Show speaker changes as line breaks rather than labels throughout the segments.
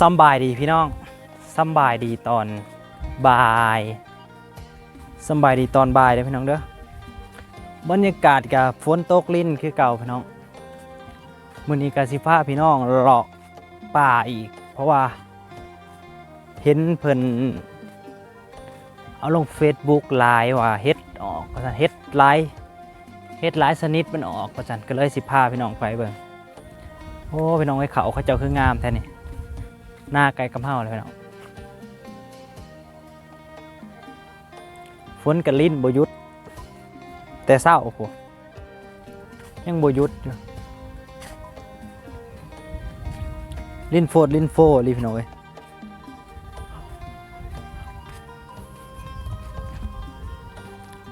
สบายดีพี่น้องสบายดีตอนบ่ายสบายดีตอนบ่ายเด้อพี่น้องเด้อบรรยากาศกับฝนตกลิ้นคือเก่าพี่น้องมื้อนี้กสิพาพี่น้องเลาะป่าอีก เพราะว่า เห็นเพิ่นเอาลง Facebook ไลน์ว่าเฮ็ดออกว่าซั่นเฮ็ดไลน์เฮ็ดหลายชนิดมันออกว่าซั่นก็เลยสิพาพี่น้องไปเบิ่งโอ้พี่น้องไอ้เขาเขาเจ้าคืองามแท้นี่ หน้าไกลกำเฮาเลยพี่น้องฝนกับลิ้นบยุดแต่เศร้าโอ้โหยังบยุดอยู่ลิ้นโฟดลิ้นโฟรีพี่น้องเอ้ย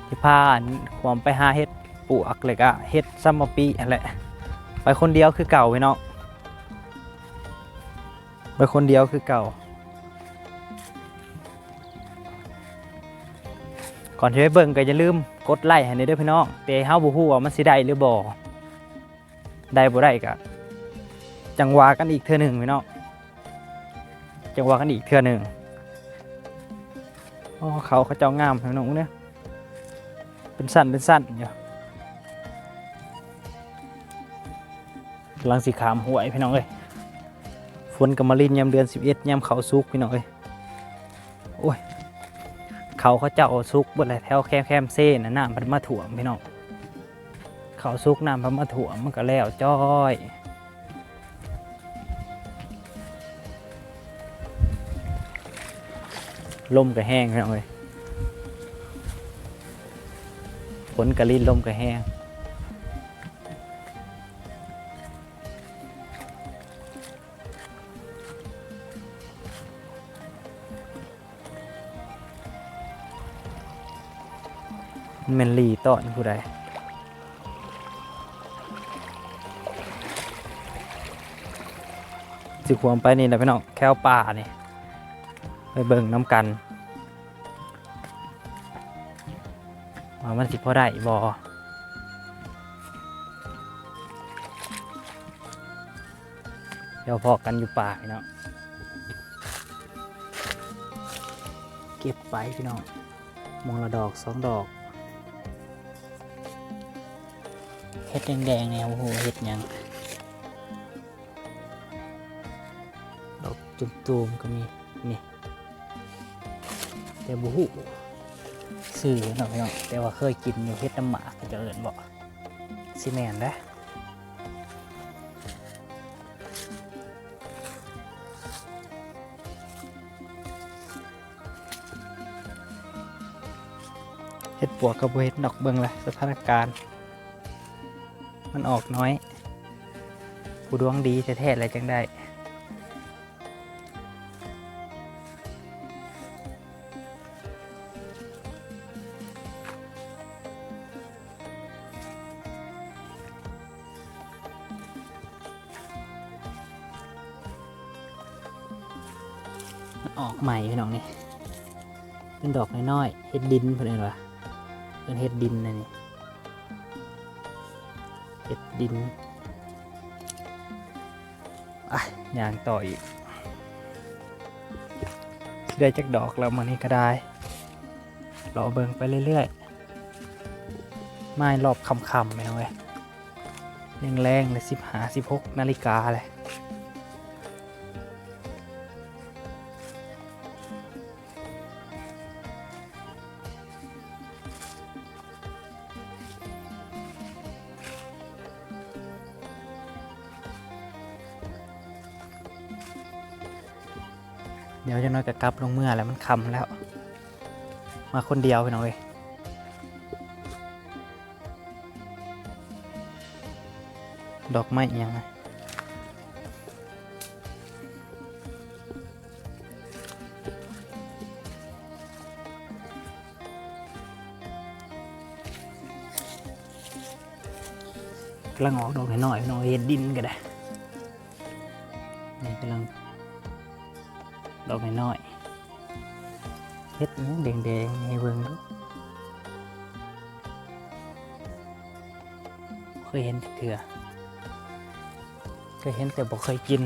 ที่พานความไปหาเฮ็ดปลวกเลยก็เฮ็ดซัมมอปีอันแหละไปคนเดียวคือเก่าพี่น้อง ไปคนเดียวคือเก่า ก่อนที่ไปเบิ่งก็อย่าลืมกดไลค์ให้ในเด้อพี่น้องแต่เฮาบ่ฮู้ว่ามันสิได้หรือบ่ได้บ่ได้ก็จังหวากันอีกเทื่อหนึ่งพี่น้องจังหวากันอีกเทื่อหนึ่งอ๋อเขาเขาเจ้างามพี่น้องเนี่ยเป็นสั้นเป็นสั้นอยู่กำลังสิขามหวยพี่น้องเอ้ย ฝนกับมาลินยามเดือน11ยามเขาซุกพี่น้องเอ้ยโอ้ยเขาเขาเจ้าซุกบนไรแถวแคมแคมเซ่นะน้ำมันมาถ่วมพี่น้องเขาซุกน้ำมันมาถ่วมมันก็แล้วจ้อยลมก็แห้งพี่น้องเอ้ยฝนกระลินลมก็แห้ง แมนลีต่อนผู้ใดสิขวมไปนี่แหละพี่น้องแควป่านี่ไปเบิ่งน้ำกันว่ามันสิพอได้บอเดี๋ยวพอกันอยู่ป่าพี่น้องเก็บไปพี่น้องมองละดอกสองดอก เห็ดแดงๆเนี่ยโอ้โหเห็ดยังดอกจุ่มๆก็มีนี่แต่บุหูสื่อหน่อยพี่น้องแต่ว่าเคยกินอยู่เห็ดน้ำหมากก็จะเอินบอกซีแมนนะเห็ดปวกกับบ่เห็ดดอกเบิงเลยสถานการณ์ มันออกน้อย ผู้ดวงดีแท้ๆอะไรจังได้มันออกใหม่พี่น้องนี่เป็นดอกน้อยๆเห็ดดินเพื่อนวะเป็นเห็ดดินนะนี่ ดินอะยางต่ออีกได้จักดอกแล้วมันนี่ก็ได้รอเบิงไปเรื่อยๆ ไม่รอบคำๆไม่เอาไว้แรงๆเลยสิบหาสิบหกนาฬิกาเลย เดี๋ยวจะน้อยกับกลับลงเมื่อแล้วมันคำแล้ว มาคนเดียวไปหน่อยดอกไม้อิหยังไงกำลังออกดอกหน่อยๆหน่อยเห็ดดินก็ได้นี่กำลัง ดอกน้อยเฮ็ดยังแดงๆให้เบิ่งดูเคยเห็นเกลือเคยเห็นแต่บ่เคยกิน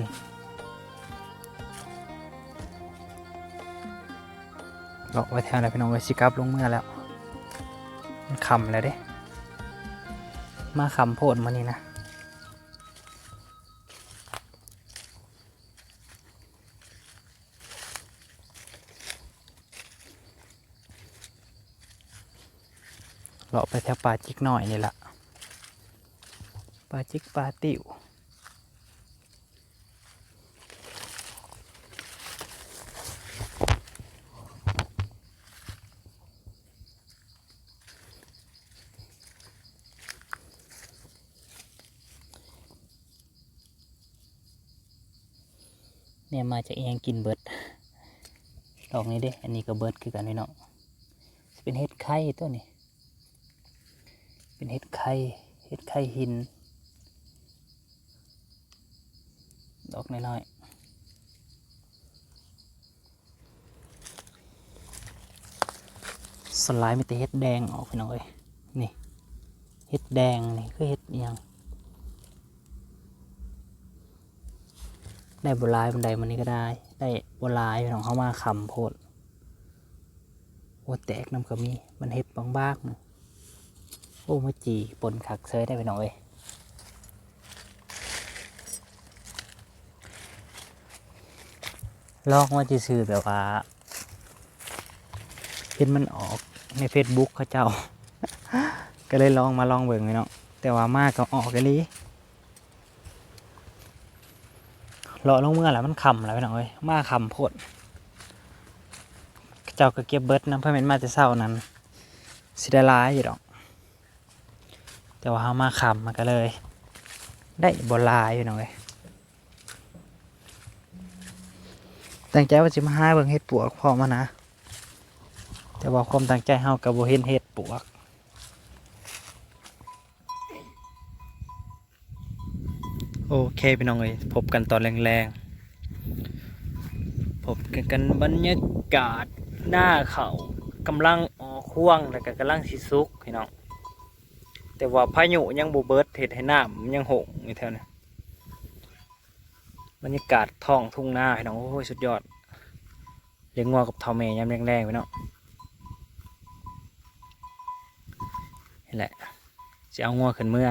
เราไว้แถวแล้วพี่น้องไว้สิกลับลงเมื่อแล้วมันคำแล้วเด้ มาคำโพดมานี่นะ เลาะไปแถวป่าจิกหน่อยนี่แหละป่าจิกป่าติวเนี่ยมาจากเอียงกินเบิดดอกนี้เด้ อันนี้ก็เบิดคือกันนี่เนาะเป็นเห็ดไข่ตัวนี้ เป็นเห็ดไข่เห็ดไข่หิน ดอกน้อยๆสไลด์มีแต่เห็ดแดงออกพี่น้อยนี่เห็ดแดงนี่คือเห็ดยังได้บัวลายบันไดมันนี้ก็ได้ ได้บัวลายพี่น้องเขามาคำโพดโอ้แตกน้ำก็มีมันเห็ดบางๆนะ โอ้มาจีปนคักเซยได้ไปหน่อยลองว่าจะซื้อแบบว่าเห็นมันออกใน Facebook เขาเจ้า ก็เลยลองมาลองเบิ่งไว้เนาะแต่ว่ามากก็ออกกันลีเลาะลงเมื่อแล้วมันคำแล้วไปหน่อยมาคำโพดเขาจ้าก็เก็บเบิดนะเพื่อเป็นมาแต่เศร้านั้นสิได้ร้ายอยู่ดอก แต่ว่าเขามาคำมันก็เลย ได้บหลายอยู่หน่อยตั้งใจว่าจะมาหาเบิ่งเห็ดปวกพอมานะ แต่ว่าความตั้งใจเฮากับโบเห็นเห็ดปวกโอเคพี่น้องเอ้ยพบกันตอนแรงๆพบกันกันบรรยากาศหน้าเขากำลังออกห่วงแล้วก็กำลังสิสุกพี่น้อง แต่ว่าพายุยังบูเบิดเห็ดให้น้ำมันยังหงอยู่แถวนี้บรรยากาศท้องทุ่งนาพี่น้องโอ้ยสุดยอดเลี้ยงงัวกับเทาเมย์ยามแรงๆพี่น้องนี่แหละจะเอางัวขึ้นเมื่อ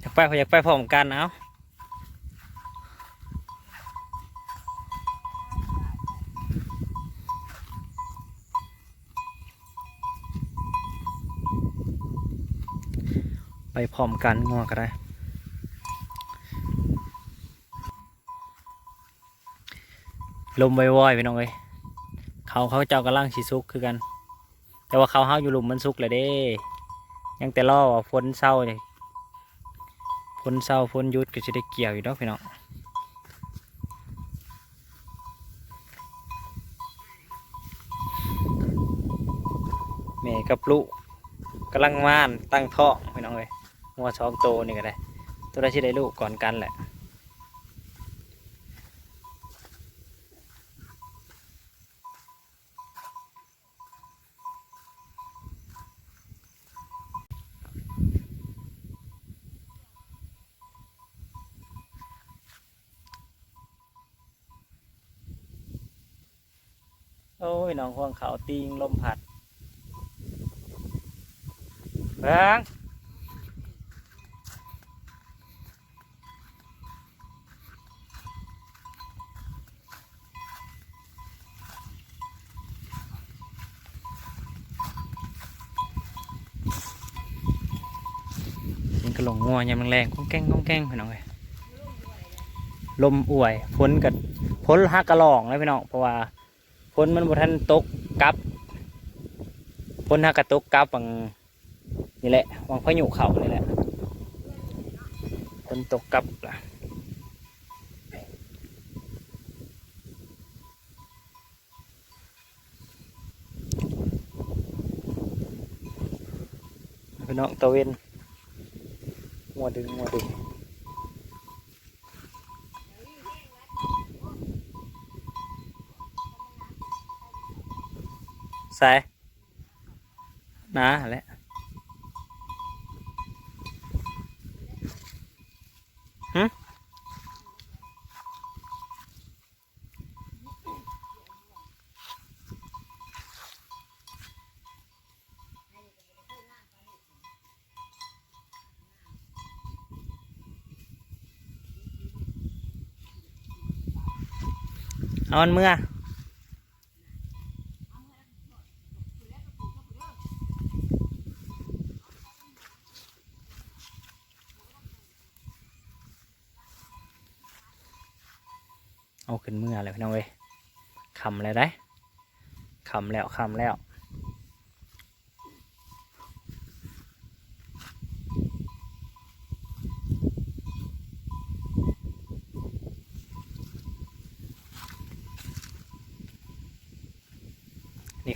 อยากไปอยากไปพร้อมกันเอา พร้อมกันงัวก็ได้ ลมว่อยๆไปน้องเอ้ยเขาเขาเจ้ากำลังสีซุกคือกัน แต่ว่าเขาเฮาอยู่หลุมมันซุกเลยเด้ ยังแต่ล่อว่าฝนเศร้าเนี่ยฝนเศร้าฝนยุดก็จะได้เกี่ยวอยู่ดอกพี่น้องแม่กับลูกกำลังม่านตั้งท้องพี่น้องเลย งัวสองโตนี่ก็ได้ ตัวได้ที่ได้ลูกก่อนกันแหละโอ้ยน้องห่วงเขาติงลมพัดเบิ้ง ลงงัวยามแรงๆก้องแก้งก้องแก้งพี่น้องเลยลมอ่วยฝนกับฝนฮักกระหลองเลยพี่น้องเพราะว่าฝนมันบ่ทันตกกลับฝนฮักกระตกกลับวังนี่แหละวังพายุเข่านี่แหละฝนตกกลับล่ะพี่น้องตะเวน มัวดึงมัวดึงใส่นะแหละ เอามันเมื่อเอาขึ้นเมื่อเลยพี่น้องเว้ยคำเลยได้คำแล้วคำแล้ว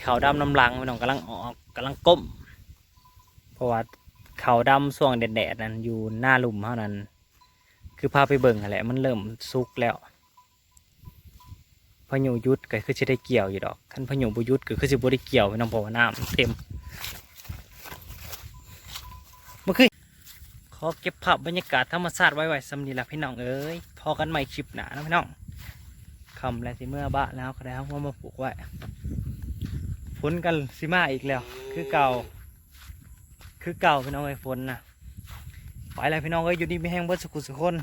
เขาวดำน้ำลังพี่น้องกำลังออกกำลังก้ม เพราะว่าเขาวดำส่วงแดดๆนั้นอยู่หน้าหลุมเท่านั้น คือพาไปเบิ่งแหละมันเริ่มสุกแล้วพายุหยุดก็คือจะได้เกี่ยวอยู่ดอกคันพายุบุยุดก็คือจะบ่ได้เกี่ยวพี่น้องเพราะว่าน้ำเต็มเมื่อคืนขอเก็บภาพบรรยากาศธรรมชาติไว้ไว้สำนีละพี่น้องเอ้ยพอกันใหม่คลิปหนานะพี่น้องคำแล้วสิเมื่อบ้าแล้วก็ได้เอามาปลูกไว้ นกันสิมาอีกแล้ว คือเก่า คือเก่าพี่น้องไอ้ฝนนะไปแล้วพี่น้องเอ้ยอยู่ดีไม่แห้งเบิดสุขุสุคน